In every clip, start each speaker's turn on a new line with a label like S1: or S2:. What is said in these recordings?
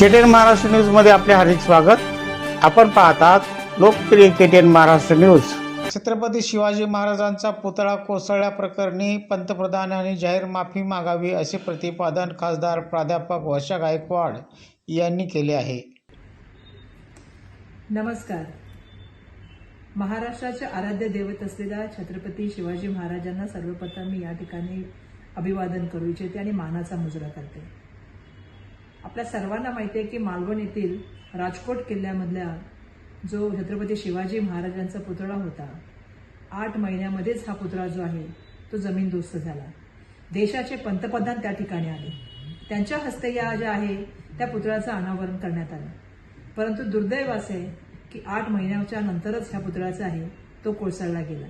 S1: KTN Maharashtra न्यूजमध्ये आपले हार्दिक स्वागत. आपण पाहतात लोकप्रिय केटीएन महाराष्ट्र न्यूज. छत्रपती शिवाजी महाराजांचा पुतळा कोसळल्या प्रकरणी पंतप्रधानांनी जाहीर माफी मागावी असे प्रतिपादन खासदार प्राध्यापक वर्षा गायकवाड यांनी केले आहे.
S2: नमस्कार. महाराष्ट्राचे आराध्य दैवत असलेल्या छत्रपती शिवाजी महाराजांना सर्वप्रथम मी या ठिकाणी अभिवादन करू इच्छिते आणि मानाचा मुजरा करते. आपल्या सर्वांना माहिती आहे की मालवण येथील राजकोट किल्ल्यामधल्या जो छत्रपती शिवाजी महाराजांचा पुतळा होता आठ महिन्यामध्येच हा पुतळा जो आहे तो जमीनदोस्त झाला. देशाचे पंतप्रधान त्या ठिकाणी आले. त्यांच्या हस्ते या ज्या आहे त्या पुतळ्याचं अनावरण करण्यात आलं. परंतु दुर्दैव असे की आठ महिन्याच्या नंतरच ह्या पुतळ्याचा आहे तो कोळसळला गेला.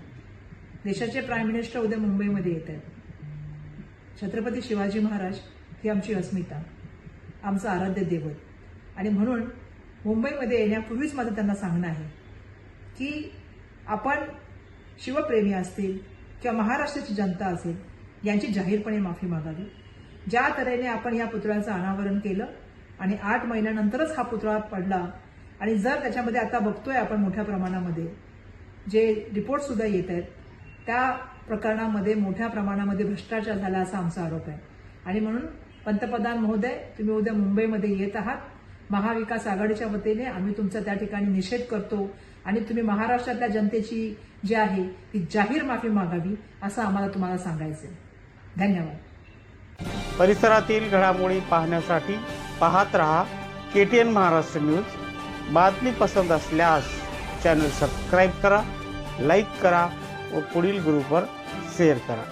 S2: देशाचे प्राईम मिनिस्टर उद्या मुंबईमध्ये येत आहेत. छत्रपती शिवाजी महाराज ही आमची अस्मिता. आमचं आराध्य दैवत आणि म्हणून मुंबईमध्ये येण्यापूर्वीच माझं त्यांना सांगणं आहे की आपण शिवप्रेमी असतील किंवा महाराष्ट्राची जनता असेल यांची जाहीरपणे माफी मागावी. ज्या तऱ्हेने आपण या पुतळ्याचं अनावरण केलं आणि आठ महिन्यानंतरच हा पुतळा पडला आणि जर त्याच्यामध्ये आता बघतोय आपण मोठ्या प्रमाणामध्ये जे रिपोर्टसुद्धा येत आहेत त्या प्रकरणामध्ये मोठ्या प्रमाणामध्ये भ्रष्टाचार झाला असा आमचा आरोप आहे. आणि म्हणून पंतप्रधान महोदय तुम्ही उद्या मुंबईमध्ये येत आहात. महाविकास आघाडीच्या वतीने आम्ही तुमचा त्या ठिकाणी निषेध करतो आणि तुम्ही महाराष्ट्रातल्या जनतेची जी आहे ती जाहीर माफी मागावी असं आम्हाला तुम्हाला सांगायचं आहे धन्यवाद.
S1: परिसरातील घडामोडी पाहण्यासाठी पाहत रहा केटीएन महाराष्ट्र न्यूज. बातमी पसंत असल्यास चॅनल सबस्क्राईब करा लाईक करा व पुढील ग्रुपवर शेअर करा.